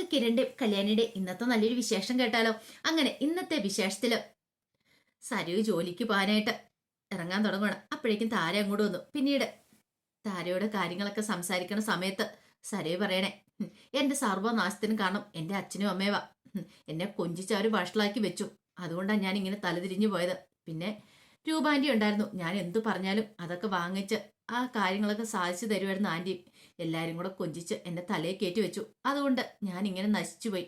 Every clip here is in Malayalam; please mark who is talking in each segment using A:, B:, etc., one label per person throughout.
A: നമുക്ക് കിരണിന്റെ കല്യാണിയുടെ ഇന്നത്തെ നല്ലൊരു വിശേഷം കേട്ടാലോ? അങ്ങനെ ഇന്നത്തെ വിശേഷത്തിൽ സരു ജോലിക്ക് പോകാനായിട്ട് ഇറങ്ങാൻ തുടങ്ങണം അപ്പോഴേക്കും താര അങ്ങോട്ട് വന്നു. പിന്നീട് താരയോട് കാര്യങ്ങളൊക്കെ സംസാരിക്കുന്ന സമയത്ത് സരു പറയണേ "ഉം, എന്റെ സർവനാശത്തിന് കാരണം എന്റെ അച്ഛനും അമ്മേവ എന്നെ കൊഞ്ചിച്ച് അവർ വഷളാക്കി വെച്ചു. അതുകൊണ്ടാണ് ഞാൻ ഇങ്ങനെ തലതിരിഞ്ഞു പോയത്. പിന്നെ രൂപാന്റി ഉണ്ടായിരുന്നു. ഞാൻ എന്തു പറഞ്ഞാലും അതൊക്കെ വാങ്ങിച്ച് ആ കാര്യങ്ങളൊക്കെ സാധിച്ചു തരുമായിരുന്നു ആന്റി എല്ലാവരും കൂടെ കൊഞ്ചിച്ച് എന്നെ തലയെ കയറ്റി വെച്ചു. അതുകൊണ്ട് ഞാൻ ഇങ്ങനെ നശിച്ചുപോയി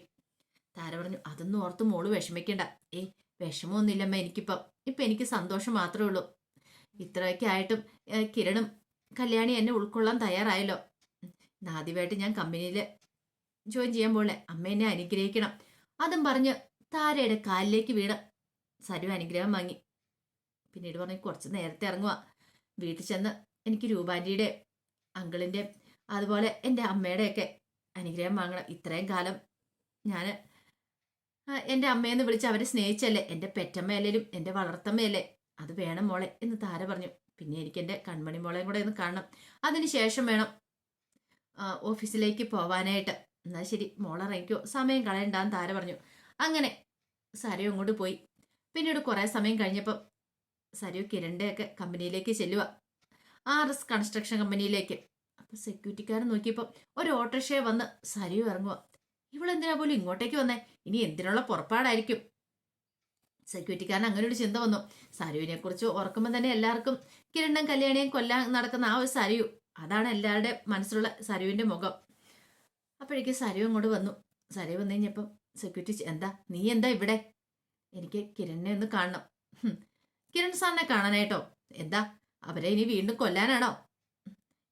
A: താര പറഞ്ഞു അതൊന്നും ഓർത്ത് മോൾ വിഷമിക്കണ്ട. ഏയ് വിഷമമൊന്നുമില്ലമ്മ എനിക്കിപ്പം. ഇപ്പം എനിക്ക് സന്തോഷം മാത്രമേ ഉള്ളൂ. ഇത്രയൊക്കെ ആയിട്ടും കിരണും കല്യാണി എന്നെ ഉൾക്കൊള്ളാൻ തയ്യാറായല്ലോ. ആദ്യമായിട്ട് ഞാൻ കമ്പനിയിൽ ജോയിൻ ചെയ്യാൻ പോലെ അമ്മ എന്നെ അനുഗ്രഹിക്കണം. അതും പറഞ്ഞ് താരയുടെ കാലിലേക്ക് വീണ് സരു അനുഗ്രഹം വാങ്ങി. പിന്നീട് പറഞ്ഞു കുറച്ച് നേരത്തെ ഇറങ്ങുക വീട്ടിൽ ചെന്ന് എനിക്ക് രൂപാന്റിയുടെ അങ്കിളിന്റെ അതുപോലെ എന്റെ അമ്മയുടെയൊക്കെ അനുഗ്രഹം വാങ്ങണം. ഇത്രയും കാലം ഞാൻ എന്റെ അമ്മയെന്ന് വിളിച്ച് അവരെ സ്നേഹിച്ചല്ലേ? എന്റെ പെറ്റമ്മയല്ലേലും എന്റെ വളർത്തമ്മയല്ലേ? അത് വേണം മോളെ എന്ന് താര പറഞ്ഞു. പിന്നെ എനിക്ക് എന്റെ കൺമണി മോളെയും കൂടെ ഒന്ന് കാണണം. അതിന് ശേഷം വേണം ഓഫീസിലേക്ക് പോവാനായിട്ട്. എന്നാൽ ശരി മോളിറങ്ങിക്കോ സമയം കളയണ്ടാന്ന് താര പറഞ്ഞു. അങ്ങനെ സരയു അങ്ങോട്ട് പോയി. പിന്നീട് കുറേ സമയം കഴിഞ്ഞപ്പം സരയു കിരണ്ടയൊക്കെ കമ്പനിയിലേക്ക് ചെല്ലുക ആർ എസ് കൺസ്ട്രക്ഷൻ കമ്പനിയിലേക്ക്. അപ്പൊ സെക്യൂരിറ്റിക്കാരൻ നോക്കിയപ്പോൾ ഒരു ഓട്ടോറിക്ഷയെ വന്ന് സരയു ഇറങ്ങുക ഇവളെന്തിനാ പോലും ഇങ്ങോട്ടേക്ക് വന്നേ? ഇനി എന്തിനുള്ള പുറപ്പാടായിരിക്കും. സെക്യൂരിറ്റിക്കാരൻ അങ്ങനെ ഒരു ചിന്ത വന്നു. സരുവിനെ കുറിച്ച് ഓർക്കുമ്പോൾ തന്നെ എല്ലാവർക്കും കിരണും കല്യാണിയും കൊല്ലാൻ നടക്കുന്ന ആ ഒരു സരയു അതാണ് എല്ലാവരുടെ മനസ്സിലുള്ള സരുവിന്റെ മുഖം. അപ്പോഴേക്കും സരു അങ്ങോട്ട് വന്നു. സരു വന്നു കഴിഞ്ഞപ്പം സെക്യൂരിറ്റി എന്താ? നീ എന്താ ഇവിടെ? എനിക്ക് കിരണിനെ ഒന്ന് കാണണം. കിരൺ സാറിനെ കാണാനായിട്ടോ? എന്താ? അവരെ ഇനി വീണ്ടും കൊല്ലാനാണോ?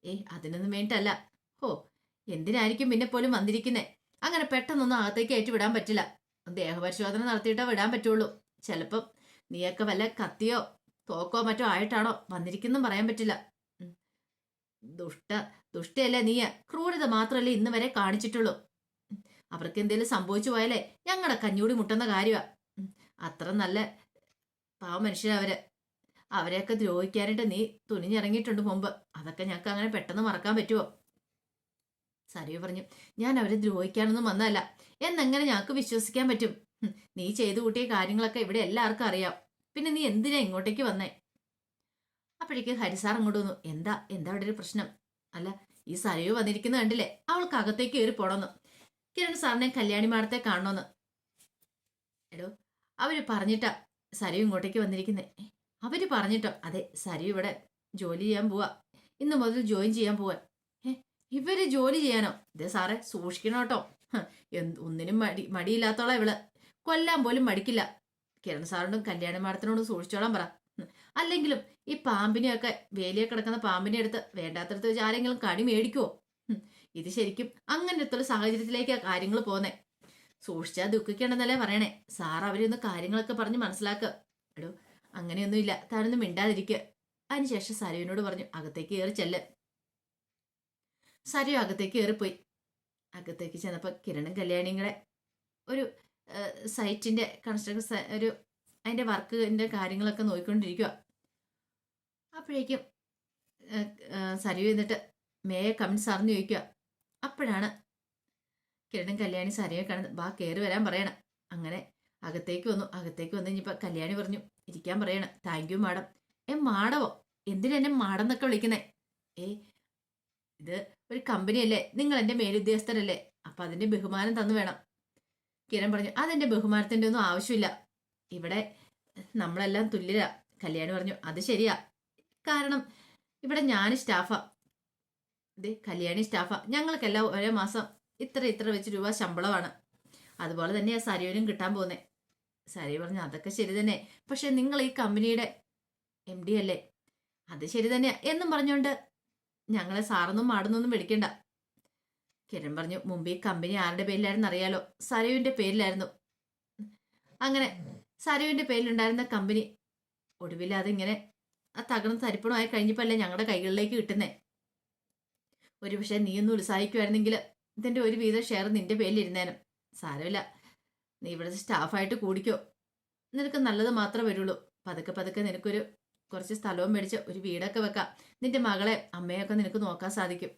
A: ഏ അതിനൊന്നും വേണ്ടിട്ടല്ല ഹോ എന്തിനായിരിക്കും പിന്നെ പോലും വന്നിരിക്കുന്നേ? അങ്ങനെ പെട്ടെന്നൊന്നും അകത്തേക്ക് കയറ്റി വിടാൻ പറ്റില്ല. ദേഹപരിശോധന നടത്തിയിട്ടേ വിടാൻ പറ്റുള്ളൂ. ചിലപ്പം നീയൊക്കെ വല്ല കത്തിയോ തോക്കോ മറ്റോ ആയിട്ടാണോ വന്നിരിക്കുന്നും പറയാൻ പറ്റില്ല. ദുഷ്ട ദുഷ്ടയല്ലേ നീയ? ക്രൂരത മാത്രമല്ലേ ഇന്ന് വരെ കാണിച്ചിട്ടുള്ളൂ. അവർക്ക് എന്തേലും സംഭവിച്ചു പോയാലേ ഞങ്ങളുടെ കഞ്ഞൂടി മുട്ടുന്ന കാര്യമാ അത്ര നല്ല പാവ മനുഷ്യരവര് അവരെയൊക്കെ ദ്രോഹിക്കാനായിട്ട് നീ തുനിഞ്ഞിറങ്ങിയിട്ടുണ്ട് മുമ്പ്. അതൊക്കെ ഞങ്ങൾക്ക് അങ്ങനെ പെട്ടെന്ന് മറക്കാൻ പറ്റുമോ സരിയ പറഞ്ഞു ഞാൻ അവരെ ദ്രോഹിക്കാനൊന്നും വന്നതല്ല. എന്നെങ്ങനെ ഞങ്ങൾക്ക് വിശ്വസിക്കാൻ പറ്റും? നീ ചെയ്തു കൂട്ടിയ കാര്യങ്ങളൊക്കെ ഇവിടെ എല്ലാവർക്കും അറിയാം. പിന്നെ നീ എന്തിനാ ഇങ്ങോട്ടേക്ക് വന്നേ? അപ്പോഴേക്ക് ഹരിസാർ അങ്ങോട്ട് വന്നു എന്താ എന്താ അവിടെ ഒരു പ്രശ്നം? അല്ല ഈ സരയു വന്നിരിക്കുന്ന കണ്ടില്ലേ? അവൾക്ക് അകത്തേക്ക് കയറി പോണമെന്ന് കിരൺ സാറിനെ കല്യാണി മാടത്തെ കാണണമെന്ന് എടോ അവർ പറഞ്ഞിട്ടാ സരയു ഇങ്ങോട്ടേക്ക് വന്നിരിക്കുന്നേ. ഏ, അവർ പറഞ്ഞിട്ടോ അതെ സരി ഇവിടെ ജോലി ചെയ്യാൻ പോവാ. ഇന്ന് മുതൽ ജോയിൻ ചെയ്യാൻ പോവാൻ. ഏ ഇവർ ജോലി ചെയ്യാനോ? ഇതേ സാറേ സൂക്ഷിക്കണം കേട്ടോ. ഒന്നിനും മടി മടിയില്ലാത്തോളാ ഇവൾ. കൊല്ലാൻ പോലും മടിക്കില്ല. കിരൺ സാറിനോടും കല്യാണ മാഡത്തിനോടും സൂക്ഷിച്ചോളാൻ പറ. അല്ലെങ്കിലും ഈ പാമ്പിനെയൊക്കെ വേലിയെ കിടക്കുന്ന പാമ്പിനെ എടുത്ത് വേണ്ടാത്തടത്ത് വെച്ച് ആരെങ്കിലും കടി മേടിക്കുവോ? ഇത് ശരിക്കും അങ്ങനത്തെ ഒരു സാഹചര്യത്തിലേക്കാണ് കാര്യങ്ങൾ പോന്നെ സൂക്ഷിച്ചാൽ ദുഃഖിക്കണമെന്നല്ലേ പറയണേ. സാർ അവരൊന്ന് കാര്യങ്ങളൊക്കെ പറഞ്ഞ് മനസ്സിലാക്കുക എടോ അങ്ങനെയൊന്നുമില്ല. താനൊന്നും മിണ്ടാതിരിക്കുക അതിനുശേഷം സരുവിനോട് പറഞ്ഞു അകത്തേക്ക് കയറി ചെല്ല്. സരു അകത്തേക്ക് കയറിപ്പോയി. അകത്തേക്ക് ചെന്നപ്പോൾ കിരണും കല്യാണിയും കൂടെ ഒരു സൈറ്റിന്റെ കൺസ്ട്രക്ഷൻ ഒരു അതിന്റെ വർക്കിന്റെ കാര്യങ്ങളൊക്കെ നോക്കിക്കൊണ്ടിരിക്കുക അപ്പോഴേക്കും സരു എന്നിട്ട് മേയ കമൻസ് അറിഞ്ഞു ചോദിക്കുക അപ്പോഴാണ് കിരണും കല്യാണി സരയെ കാണുന്നത് ബാ കയറി വരാൻ പറയണം. അങ്ങനെ അകത്തേക്ക് വന്നു. അകത്തേക്ക് വന്നു കഴിഞ്ഞപ്പോൾ കല്യാണി പറഞ്ഞു ഇരിക്കാൻ പറയണം. താങ്ക് യു മാഡം ഏ മാഡവോ എന്തിനെന്നെ മാഡം എന്നൊക്കെ വിളിക്കുന്നേ? ഏ ഇത് ഒരു കമ്പനിയല്ലേ നിങ്ങൾ എന്റെ മേലുദ്യോഗസ്ഥരല്ലേ അപ്പൊ അതിന്റെ ബഹുമാനം തന്നു വേണം. കിരൺ പറഞ്ഞു അതെന്റെ ബഹുമാനത്തിന്റെ ഒന്നും ആവശ്യമില്ല. ഇവിടെ നമ്മളെല്ലാം തുല്യരാ കല്യാണി പറഞ്ഞു അത് ശരിയാ. കാരണം ഇവിടെ ഞാൻ സ്റ്റാഫാ. ഇത് കല്യാണി സ്റ്റാഫാ. ഞങ്ങൾക്കെല്ലാം ഒരേ മാസം ഇത്ര ഇത്ര വെച്ച് രൂപ ശമ്പളമാണ്. അതുപോലെ തന്നെയാണ് സരിയോനും കിട്ടാൻ പോകുന്നേ. സരി പറഞ്ഞു അതൊക്കെ ശരി തന്നെ. പക്ഷെ നിങ്ങൾ ഈ കമ്പനിയുടെ എം ഡി അല്ലേ? അത് ശരി തന്നെയാ. എന്നും പറഞ്ഞുകൊണ്ട് ഞങ്ങളെ സാറൊന്നും മാടുന്നൊന്നും വിളിക്കണ്ട. കിരൺ പറഞ്ഞു മുമ്പ് ഈ കമ്പനി ആരുടെ പേരിലായിരുന്നു അറിയാലോ? സരയുവിന്റെ പേരിലായിരുന്നു. അങ്ങനെ സരയുവിന്റെ പേരിലുണ്ടായിരുന്ന കമ്പനി ഒടുവിൽ അതിങ്ങനെ ആ തകർന്ന് തരിപ്പണമായി കഴിഞ്ഞപ്പല്ലേ ഞങ്ങളുടെ കൈകളിലേക്ക് കിട്ടുന്നേ. ഒരു പക്ഷേ ഒന്ന് ഉത്സാഹിക്കുമായിരുന്നെങ്കിൽ ഇതിന്റെ ഒരു വീതം ഷെയർ നിന്റെ പേരിലിരുന്നേനും. സാരമില്ല. നീ ഇവിടെ സ്റ്റാഫായിട്ട് കൂടിക്കോ. നിനക്ക് നല്ലത് മാത്രമേ വരുള്ളൂ. പതുക്കെ പതുക്കെ നിനക്കൊരു കുറച്ച് സ്ഥലവും മേടിച്ച് ഒരു വീടൊക്കെ വെക്കാം. നിന്റെ മകളെ അമ്മയൊക്കെ നിനക്ക് നോക്കാൻ സാധിക്കും.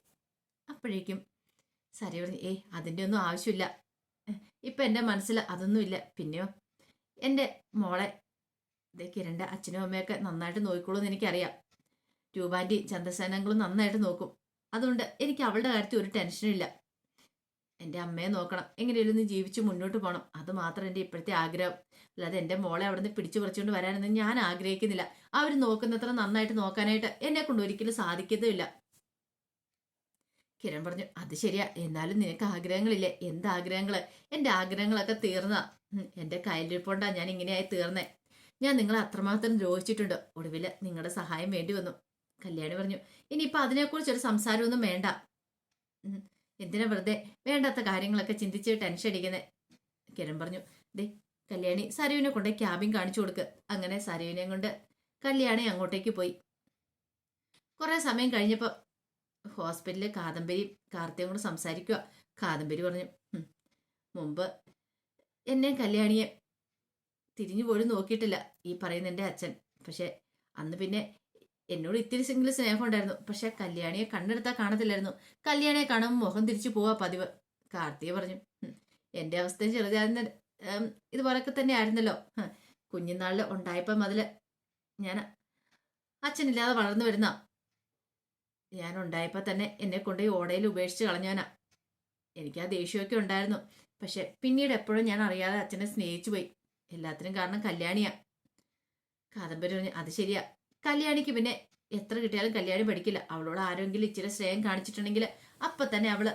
A: അപ്പോഴേക്കും സരി പറഞ്ഞു ഏയ് അതിന്റെ ഒന്നും ആവശ്യമില്ല. ഇപ്പം എന്റെ മനസ്സിൽ അതൊന്നുമില്ല. പിന്നെയോ? എന്റെ മോളെ ഇതേ കിരണ്ട അച്ഛനും അമ്മയൊക്കെ നന്നായിട്ട് നോക്കിക്കോളൂന്ന് എനിക്കറിയാം. രൂപാന്റെ ചന്ദ്രസേനങ്ങളും നന്നായിട്ട് നോക്കും. അതുകൊണ്ട് എനിക്ക് അവളുടെ കാര്യത്തിൽ ഒരു ടെൻഷനും ഇല്ല. എന്റെ അമ്മയെ നോക്കണം. എങ്ങനെയാലും നീ ജീവിച്ച് മുന്നോട്ട് പോകണം അത് മാത്രം എന്റെ ഇപ്പോഴത്തെ ആഗ്രഹം. അല്ലാതെ എന്റെ മോളെ അവിടെ നിന്ന് പിടിച്ചു പറിച്ചുകൊണ്ട് വരാനൊന്നും ഞാൻ ആഗ്രഹിക്കുന്നില്ല. അവർ നോക്കുന്നത്ര നന്നായിട്ട് നോക്കാനായിട്ട് എന്നെ കൊണ്ട് ഒരിക്കലും സാധിക്കത്തുമില്ല. കിരൺ പറഞ്ഞു അത് ശരിയാ. എന്നാലും നിനക്ക് ആഗ്രഹങ്ങളില്ലേ? എന്ത് ആഗ്രഹങ്ങൾ എന്റെ ആഗ്രഹങ്ങളൊക്കെ തീർന്ന എന്റെ കയ്യിലിരിപ്പോണ്ടാ ഞാൻ ഇങ്ങനെയായി തീർന്നേ. ഞാൻ നിങ്ങളെ അത്രമാത്രം ദ്രോഹിച്ചിട്ടുണ്ട്. ഒടുവിൽ നിങ്ങളുടെ സഹായം വേണ്ടി വന്നു. കല്യാണി പറഞ്ഞു ഇനിയിപ്പോൾ അതിനെക്കുറിച്ചൊരു സംസാരമൊന്നും വേണ്ട. എന്തിനാ വെറുതെ വേണ്ടാത്ത കാര്യങ്ങളൊക്കെ ചിന്തിച്ച് ടെൻഷൻ അടിക്കുന്നത് കിരൺ പറഞ്ഞു ദേ കല്യാണി സരുവിനെ കൊണ്ട് ക്യാബിൻ കാണിച്ചു കൊടുക്ക്. അങ്ങനെ സരുവിനെ കൊണ്ട് കല്യാണി അങ്ങോട്ടേക്ക് പോയി. കുറേ സമയം കഴിഞ്ഞപ്പോൾ ഹോസ്പിറ്റലിൽ കാദംബരി കാർത്തിയും കൂടെ സംസാരിക്കുക കാദംബരി പറഞ്ഞു "ഉം, മുമ്പ് എന്നെ കല്യാണിയെ തിരിഞ്ഞു പോലും നോക്കിയിട്ടില്ല ഈ പറയുന്ന എന്റെ അച്ഛൻ. പക്ഷേ അന്ന് പിന്നെ എന്നോട് ഇത്തിരി സിംഗിൾ സ്നേഹം ഉണ്ടായിരുന്നു പക്ഷെ കല്യാണിയെ കണ്ണെടുത്താൽ കാണത്തില്ലായിരുന്നു. കല്യാണിയെ കാണുമ്പോൾ മുഖം തിരിച്ചു പോവാ പതിവ്. കാർത്തിക പറഞ്ഞു "ഉം, എന്റെ അവസ്ഥയും ചെറുതായിരുന്ന ഇതുപോലൊക്കെ തന്നെ ആയിരുന്നല്ലോ. കുഞ്ഞുനാളിൽ ഉണ്ടായപ്പം മുതൽ ഞാൻ അച്ഛനില്ലാതെ വളർന്നു വരുന്ന. ഞാൻ ഉണ്ടായപ്പോൾ തന്നെ എന്നെ കൊണ്ട് ഈ ഓടയിൽ ഉപേക്ഷിച്ച് കളഞ്ഞവനാ. എനിക്ക് ആ ദേഷ്യമൊക്കെ ഉണ്ടായിരുന്നു. പക്ഷെ പിന്നീട് എപ്പോഴും ഞാൻ അറിയാതെ അച്ഛനെ സ്നേഹിച്ചു പോയി. എല്ലാത്തിനും കാരണം കല്യാണിയാ. കാദംബരി പറഞ്ഞു അത് ശരിയാ. കല്യാണിക്ക് പിന്നെ എത്ര കിട്ടിയാലും കല്യാണി പഠിക്കില്ല. അവളോട് ആരെങ്കിലും ഇച്ചിരി സ്നേഹം കാണിച്ചിട്ടുണ്ടെങ്കിൽ അപ്പൊ തന്നെ അവൾ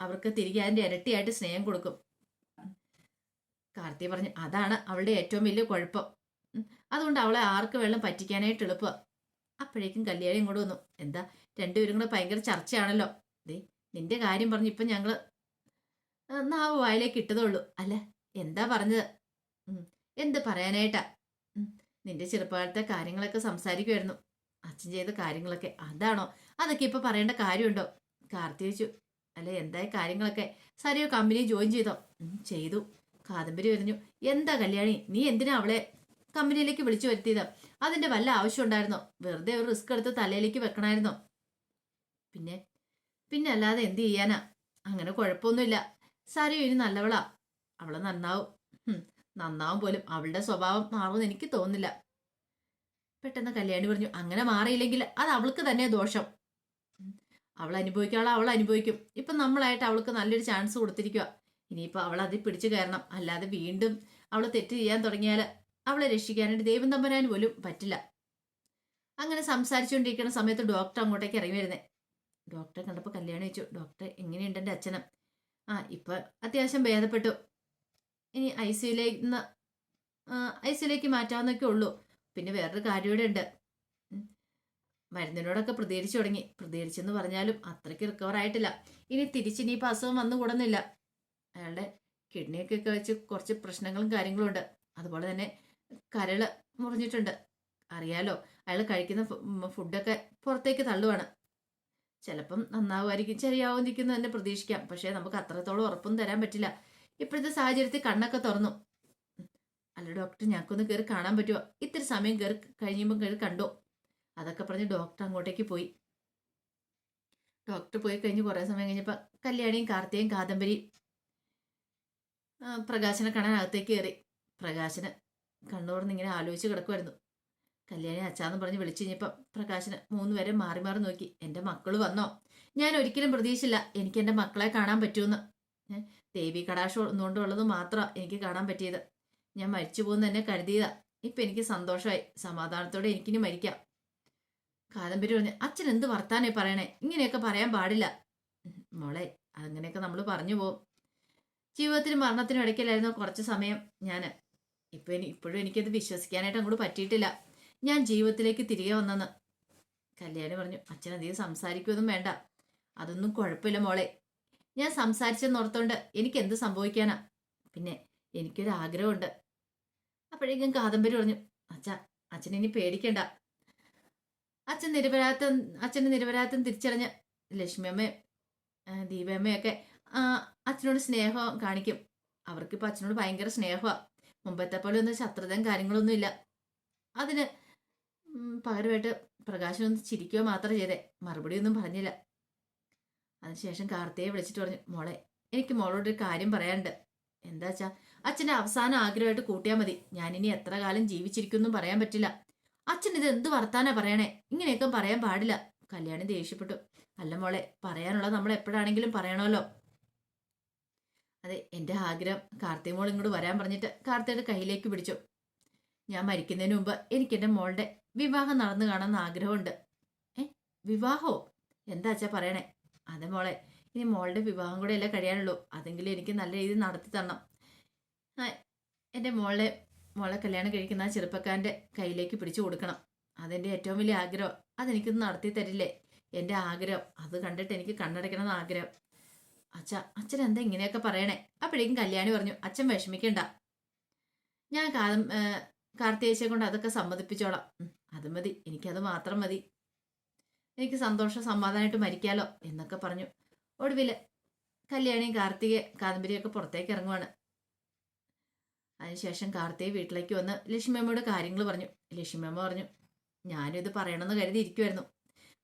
A: അവർക്ക് തിരികെ അതിന്റെ ഇരട്ടിയായിട്ട് സ്നേഹം കൊടുക്കും. കാർത്തി പറഞ്ഞു അതാണ് അവളുടെ ഏറ്റവും വലിയ കുഴപ്പം. അതുകൊണ്ട് അവളെ ആർക്ക് വെള്ളം പറ്റിക്കാനായിട്ട് എളുപ്പം? അപ്പോഴേക്കും കല്യാണി ഇങ്ങോട്ട് വന്നു എന്താ രണ്ടുപേരും കൂടെ ഭയങ്കര ചർച്ചയാണല്ലോ. ദേ നിന്റെ കാര്യം പറഞ്ഞു ഇപ്പം ഞങ്ങൾ നാവ് വായിലേക്ക് ഇട്ടതേ ഉള്ളൂ. അല്ല എന്താ പറഞ്ഞത്? എന്ത് പറയാനായിട്ടാ? നിന്റെ ചെറുപ്പകാലത്തെ കാര്യങ്ങളൊക്കെ സംസാരിക്കുമായിരുന്നു അച്ഛൻ ചെയ്ത കാര്യങ്ങളൊക്കെ അതാണോ? അതൊക്കെ ഇപ്പൊ പറയേണ്ട കാര്യമുണ്ടോ? കാർത്തിച്ചു അല്ലെ എന്തായി കാര്യങ്ങളൊക്കെ? സരിയോ കമ്പനി ജോയിൻ ചെയ്തോ? ചെയ്തു. കാദംബരി പറഞ്ഞു എന്താ കല്യാണി? നീ എന്തിനാ അവളെ കമ്പനിയിലേക്ക് വിളിച്ചു വരുത്തിയത്? അതിന്റെ വല്ല ആവശ്യം ഉണ്ടായിരുന്നോ വെറുതെ ഒരു റിസ്ക് എടുത്ത് തലയിലേക്ക് വെക്കണമായിരുന്നോ? പിന്നെ പിന്നെ അല്ലാതെ എന്ത് ചെയ്യാനാ? അങ്ങനെ കുഴപ്പമൊന്നുമില്ല. സാരിയോ ഇനി നല്ലവളാ. അവളെ നന്നാവും. നന്നാവും പോലും. അവളുടെ സ്വഭാവം മാറുമെന്ന് എനിക്ക് തോന്നുന്നില്ല. പെട്ടെന്ന് കല്യാണി പറഞ്ഞു അങ്ങനെ മാറിയില്ലെങ്കിൽ അത് അവൾക്ക് തന്നെ ദോഷം. അവൾ അനുഭവിക്കാനുള്ള അവൾ അനുഭവിക്കും. ഇപ്പൊ നമ്മളായിട്ട് അവൾക്ക് നല്ലൊരു ചാൻസ് കൊടുത്തിരിക്കുക ഇനിയിപ്പോൾ അവൾ അതിൽ പിടിച്ചു കയറണം. അല്ലാതെ വീണ്ടും അവൾ തെറ്റ് ചെയ്യാൻ തുടങ്ങിയാൽ അവളെ രക്ഷിക്കാനായിട്ട് ദൈവം തമ്പരാൻ പോലും പറ്റില്ല. അങ്ങനെ സംസാരിച്ചുകൊണ്ടിരിക്കുന്ന സമയത്ത് ഡോക്ടർ അങ്ങോട്ടേക്ക് ഇറങ്ങി വരുന്നേ ഡോക്ടറെ കണ്ടപ്പോൾ കല്യാണം വെച്ചു ഡോക്ടർ എങ്ങനെയുണ്ട് എന്റെ അച്ഛനും? ആ ഇപ്പം അത്യാവശ്യം ഭേദപ്പെട്ടു. ഇനി ഐ സിയിലേക്ക് ഐ സിയിലേക്ക് മാറ്റാവുന്നൊക്കെ ഉള്ളൂ. പിന്നെ വേറൊരു കാര്യം ഇവിടെ ഉണ്ട്. മരുന്നിനോടൊക്കെ പ്രതികരിച്ചു തുടങ്ങി. പ്രതികരിച്ചെന്ന് പറഞ്ഞാലും അത്രയ്ക്ക് റിക്കവർ ആയിട്ടില്ല. ഇനി തിരിച്ചിനിയിപ്പോൾ അസുഖം വന്നു കൂടുന്നില്ല. അയാളുടെ കിഡ്നിയൊക്കെ വെച്ച് കുറച്ച് പ്രശ്നങ്ങളും കാര്യങ്ങളും ഉണ്ട്. അതുപോലെ തന്നെ കരൾ മുറിഞ്ഞിട്ടുണ്ട്. അറിയാലോ അയാൾ കഴിക്കുന്ന ഫുഡൊക്കെ പുറത്തേക്ക് തള്ളുവാണ്. ചിലപ്പം നന്നാവുമായിരിക്കും ശരിയാവുന്നിരിക്കുന്നു തന്നെ പ്രതീക്ഷിക്കാം. പക്ഷേ നമുക്ക് അത്രത്തോളം ഉറപ്പും തരാൻ പറ്റില്ല. ഇപ്പോഴത്തെ സാഹചര്യത്തിൽ കണ്ണൊക്കെ തുറന്നു. അല്ല ഡോക്ടർ ഞങ്ങൾക്കൊന്ന് കയറി കാണാൻ പറ്റുമോ ഇത്തിരി സമയം കയറി കഴിയുമ്പോൾ കയറി കണ്ടോ? അതൊക്കെ പറഞ്ഞ് ഡോക്ടർ അങ്ങോട്ടേക്ക് പോയി. ഡോക്ടർ പോയി കഴിഞ്ഞ് കുറേ സമയം കഴിഞ്ഞപ്പോൾ കല്യാണിയും കാർത്തിയും കാദംബരി പ്രകാശനെ കാണാൻ അകത്തേക്ക് കയറി. പ്രകാശന് കണ്ണൂർന്ന് ഇങ്ങനെ ആലോചിച്ച് കിടക്കുമായിരുന്നു കല്യാണി അച്ചാന്ന് പറഞ്ഞ് വിളിച്ചു കഴിഞ്ഞപ്പോൾ പ്രകാശന് മൂന്നുപേരെ മാറി മാറി നോക്കി. എന്റെ മക്കൾ വന്നോ? ഞാൻ ഒരിക്കലും പ്രതീക്ഷിച്ചില്ല. എനിക്ക് എന്റെ മക്കളെ കാണാൻ പറ്റുമെന്ന്. ദേവി കടാക്ഷം ഒന്നുകൊണ്ടുള്ളത് മാത്രം എനിക്ക് കാണാൻ പറ്റിയത്. ഞാൻ മരിച്ചു പോകുന്ന തന്നെ കരുതിയതാ. ഇപ്പം എനിക്ക് സന്തോഷമായി. സമാധാനത്തോടെ എനിക്കിനി മരിക്കാം. കാദംബരി പറഞ്ഞു അച്ഛൻ എന്ത് വർത്താനേ പറയണേ? ഇങ്ങനെയൊക്കെ പറയാൻ പാടില്ല. മോളെ അങ്ങനെയൊക്കെ നമ്മൾ പറഞ്ഞു പോകും ജീവിതത്തിനും മരണത്തിനും ഇടയ്ക്കലായിരുന്നു കുറച്ച് സമയം ഞാൻ ഇപ്പം ഇനി ഇപ്പോഴും എനിക്കത് വിശ്വസിക്കാനായിട്ട് അങ്ങോട്ട് പറ്റിയിട്ടില്ല. ഞാൻ ജീവിതത്തിലേക്ക് തിരികെ വന്നെന്ന്. കല്യാണി പറഞ്ഞു അച്ഛൻ അധികം സംസാരിക്കുമൊന്നും വേണ്ട. അതൊന്നും കുഴപ്പമില്ല മോളെ. ഞാൻ സംസാരിച്ചെന്നോർത്തോണ്ട് എനിക്ക് എന്ത് സംഭവിക്കാനാ? പിന്നെ എനിക്കൊരു ആഗ്രഹമുണ്ട് അപ്പോഴേക്കും കാദംബരി പറഞ്ഞു അച്ഛ അച്ഛൻ ഇനി പേടിക്കണ്ട. അച്ഛൻ നിരപരാധം അച്ഛന്റെ നിരപരാധം തിരിച്ചറിഞ്ഞ് ലക്ഷ്മിയമ്മയും ദീപയമ്മയൊക്കെ അച്ഛനോട് സ്നേഹം കാണിക്കും. അവർക്കിപ്പോൾ അച്ഛനോട് ഭയങ്കര സ്നേഹമാണ് മുമ്പത്തെ പോലെ ഒന്നും ശത്രുതയും കാര്യങ്ങളൊന്നും ഇല്ല. അതിന് പകരമായിട്ട് പ്രകാശനൊന്ന് ചിരിക്കുക മാത്രം ചെയ്തേ. മറുപടിയൊന്നും പറഞ്ഞില്ല. അതിനുശേഷം കാർത്തിയെ വിളിച്ചിട്ട് പറഞ്ഞു മോളെ എനിക്ക് മോളോട് ഒരു കാര്യം പറയാനുണ്ട്. എന്താ വെച്ചാ അച്ഛന്റെ അവസാന ആഗ്രഹമായിട്ട് കൂട്ടിയാൽ മതി. ഞാനിനി എത്ര കാലം ജീവിച്ചിരിക്കുമെന്നും പറയാൻ പറ്റില്ല. അച്ഛൻ ഇത് എന്ത് വർത്താനാ പറയണേ? ഇങ്ങനെയൊക്കെ പറയാൻ പാടില്ല. കല്യാണി ദേഷ്യപ്പെട്ടു. അല്ല മോളെ പറയാനുള്ളത് നമ്മൾ എപ്പോഴാണെങ്കിലും പറയണമല്ലോ. അതെ എന്റെ ആഗ്രഹം കാർത്തി മോൾ ഇങ്ങോട്ട് വരാൻ പറഞ്ഞിട്ട് കാർത്തിയുടെ കയ്യിലേക്ക് പിടിച്ചു. ഞാൻ മരിക്കുന്നതിന് മുമ്പ് എനിക്ക് എന്റെ മോളുടെ വിവാഹം നടന്നു കാണാമെന്ന് ആഗ്രഹമുണ്ട്. ഏ വിവാഹോ എന്താച്ചാ പറയണേ? അതെ മോളെ ഇനി മോളുടെ വിവാഹം കൂടെ അല്ലേ കഴിയാനുള്ളൂ. അതെങ്കിലും എനിക്ക് നല്ല രീതിയിൽ നടത്തി തരണം. എന്റെ മോളെ മോളെ കല്യാണം കഴിക്കുന്ന ആ ചെറുപ്പക്കാരന്റെ കയ്യിലേക്ക് പിടിച്ചു കൊടുക്കണം. അതെന്റെ ഏറ്റവും വലിയ ആഗ്രഹം. അതെനിക്കൊന്ന് നടത്തി തരില്ലേ? എന്റെ ആഗ്രഹം. അത് കണ്ടിട്ട് എനിക്ക് കണ്ണടയ്ക്കണം ആഗ്രഹം. അച്ഛ അച്ഛൻ എന്താ ഇങ്ങനെയൊക്കെ പറയണേ? അപ്പോഴേക്കും കല്യാണി പറഞ്ഞു അച്ഛൻ വിഷമിക്കണ്ട. ഞാൻ കാതം കൊണ്ട് അതൊക്കെ സമ്മതിപ്പിച്ചോളാം. അത് മതി. എനിക്കത് മാത്രം മതി. എനിക്ക് സന്തോഷം സമാധാനമായിട്ട് മരിക്കാലോ എന്നൊക്കെ പറഞ്ഞു. ഒടുവിൽ കല്യാണിയും കാർത്തിക കാദംബരിയൊക്കെ പുറത്തേക്ക് ഇറങ്ങുവാണ്. അതിനുശേഷം കാർത്തിക വീട്ടിലേക്ക് വന്ന് ലക്ഷ്മിയമ്മയോട് കാര്യങ്ങൾ പറഞ്ഞു. ലക്ഷ്മിയമ്മ പറഞ്ഞു ഞാനും ഇത് പറയണമെന്ന് കരുതി ഇരിക്കുമായിരുന്നു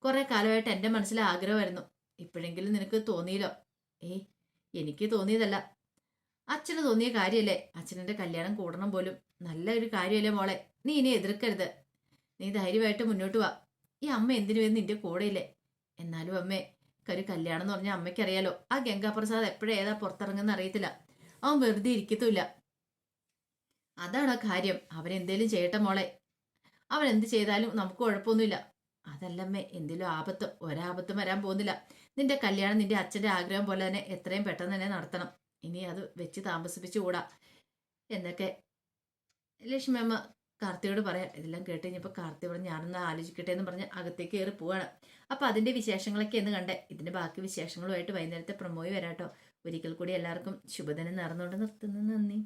A: കുറെ കാലമായിട്ട് എന്റെ മനസ്സിൽ ആഗ്രഹമായിരുന്നു. ഇപ്പോഴെങ്കിലും നിനക്ക് തോന്നിയില്ലോ? ഏയ് എനിക്ക് തോന്നിയതല്ല. അച്ഛന് തോന്നിയ കാര്യമല്ലേ? അച്ഛനെന്റെ കല്യാണം കൂടണം പോലും. നല്ല ഒരു കാര്യമല്ലേ മോളെ? നീ ഇനി എതിർക്കരുത്. നീ ധൈര്യമായിട്ട് മുന്നോട്ട് വാ. ഈ അമ്മ എന്തിനു വരുന്ന നിന്റെ കൂടെയില്ലേ? എന്നാലും അമ്മേ ഒരു കല്യാണം എന്ന് പറഞ്ഞാൽ അമ്മയ്ക്കറിയാലോ ആ ഗംഗാപ്രസാദ് എപ്പോഴേതാ പുറത്തിറങ്ങുന്ന അറിയത്തില്ല. അവൻ വെറുതെ ഇരിക്കത്തുമില്ല. അതാണ് കാര്യം. അവൻ എന്തേലും ചെയ്യട്ടെ മോളെ. അവൻ എന്ത് ചെയ്താലും നമുക്ക് കുഴപ്പമൊന്നുമില്ല. അതല്ലമ്മേ എന്തെങ്കിലും ആപത്ത് ഒരാപത്തും വരാൻ പോകുന്നില്ല. നിന്റെ കല്യാണം നിന്റെ അച്ഛന്റെ ആഗ്രഹം പോലെ തന്നെ എത്രയും പെട്ടെന്ന് തന്നെ നടത്തണം. ഇനി അത് വെച്ച് താമസിപ്പിച്ചുകൂടാ എന്നൊക്കെ ലക്ഷ്മി അമ്മ കാർത്തിയോട് പറയാം ഇതെല്ലാം കേട്ട് കഴിഞ്ഞപ്പോൾ കാർത്തി പറഞ്ഞ് ഞാനൊന്ന് ആലോചിക്കട്ടെ എന്ന് പറഞ്ഞ് അകത്തേക്ക് കയറി പോവാണ്. അപ്പോൾ അതിന്റെ വിശേഷങ്ങളൊക്കെ എന്ന് കണ്ടേ. ഇതിന്റെ ബാക്കി വിശേഷങ്ങളുമായിട്ട് വൈകുന്നേരത്തെ പ്രമോയി വരാട്ടോ. ഒരിക്കൽ കൂടി എല്ലാവർക്കും ശുഭദിനം നേർന്നുകൊണ്ട് നിർത്തുന്നു. നന്ദി.